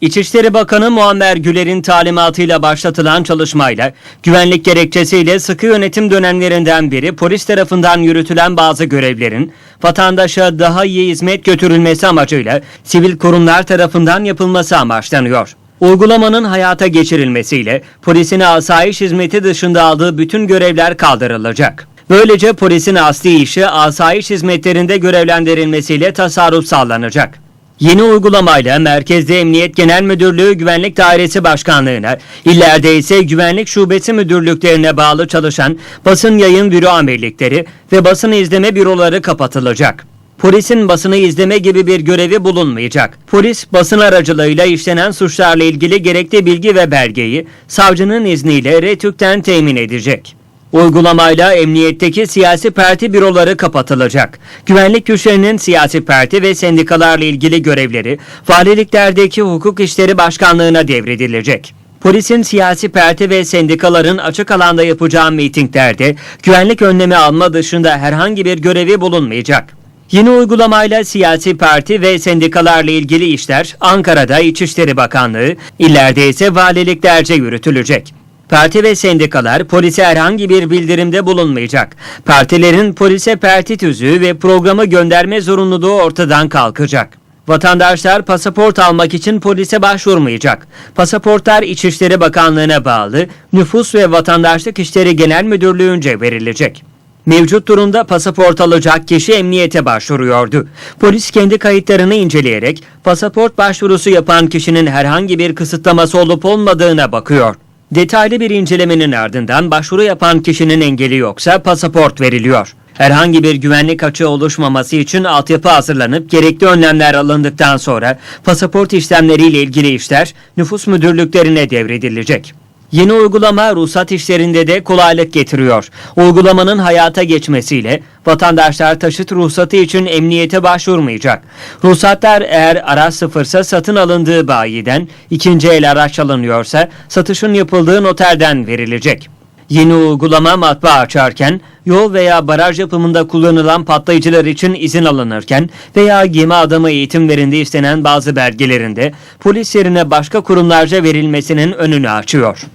İçişleri Bakanı Muammer Güler'in talimatıyla başlatılan çalışmayla güvenlik gerekçesiyle sıkı yönetim dönemlerinden biri polis tarafından yürütülen bazı görevlerin vatandaşa daha iyi hizmet götürülmesi amacıyla sivil kurumlar tarafından yapılması amaçlanıyor. Uygulamanın hayata geçirilmesiyle polisin asayiş hizmeti dışında aldığı bütün görevler kaldırılacak. Böylece polisin asli işi asayiş hizmetlerinde görevlendirilmesiyle tasarruf sağlanacak. Yeni uygulamayla Merkezde Emniyet Genel Müdürlüğü Güvenlik Dairesi Başkanlığı'na, illerde ise Güvenlik Şubesi Müdürlüklerine bağlı çalışan basın yayın büro amirlikleri ve basın izleme büroları kapatılacak. Polisin basını izleme gibi bir görevi bulunmayacak. Polis basın aracılığıyla işlenen suçlarla ilgili gerekli bilgi ve belgeyi savcının izniyle RETÜK'ten temin edecek. Uygulamayla emniyetteki siyasi parti büroları kapatılacak. Güvenlik güçlerinin siyasi parti ve sendikalarla ilgili görevleri valiliklerdeki hukuk işleri başkanlığına devredilecek. Polisin siyasi parti ve sendikaların açık alanda yapacağı mitinglerde güvenlik önlemi alma dışında herhangi bir görevi bulunmayacak. Yeni uygulamayla siyasi parti ve sendikalarla ilgili işler Ankara'da İçişleri Bakanlığı, illerde ise valiliklerce yürütülecek. Parti ve sendikalar polise herhangi bir bildirimde bulunmayacak. Partilerin polise parti tüzüğü ve programı gönderme zorunluluğu ortadan kalkacak. Vatandaşlar pasaport almak için polise başvurmayacak. Pasaportlar İçişleri Bakanlığı'na bağlı Nüfus ve Vatandaşlık İşleri Genel Müdürlüğü'nce verilecek. Mevcut durumda pasaport alacak kişi emniyete başvuruyordu. Polis kendi kayıtlarını inceleyerek pasaport başvurusu yapan kişinin herhangi bir kısıtlaması olup olmadığına bakıyor. Detaylı bir incelemenin ardından başvuru yapan kişinin engeli yoksa pasaport veriliyor. Herhangi bir güvenlik açığı oluşmaması için altyapı hazırlanıp gerekli önlemler alındıktan sonra pasaport işlemleriyle ilgili işler nüfus müdürlüklerine devredilecek. Yeni uygulama ruhsat işlerinde de kolaylık getiriyor. Uygulamanın hayata geçmesiyle vatandaşlar taşıt ruhsatı için emniyete başvurmayacak. Ruhsatlar eğer araç sıfırsa satın alındığı bayiden, ikinci el araç alınıyorsa satışın yapıldığı noterden verilecek. Yeni uygulama matbaa açarken, yol veya baraj yapımında kullanılan patlayıcılar için izin alınırken veya gemi adamı eğitimlerinde istenen bazı belgelerinde polis yerine başka kurumlarca verilmesinin önünü açıyor.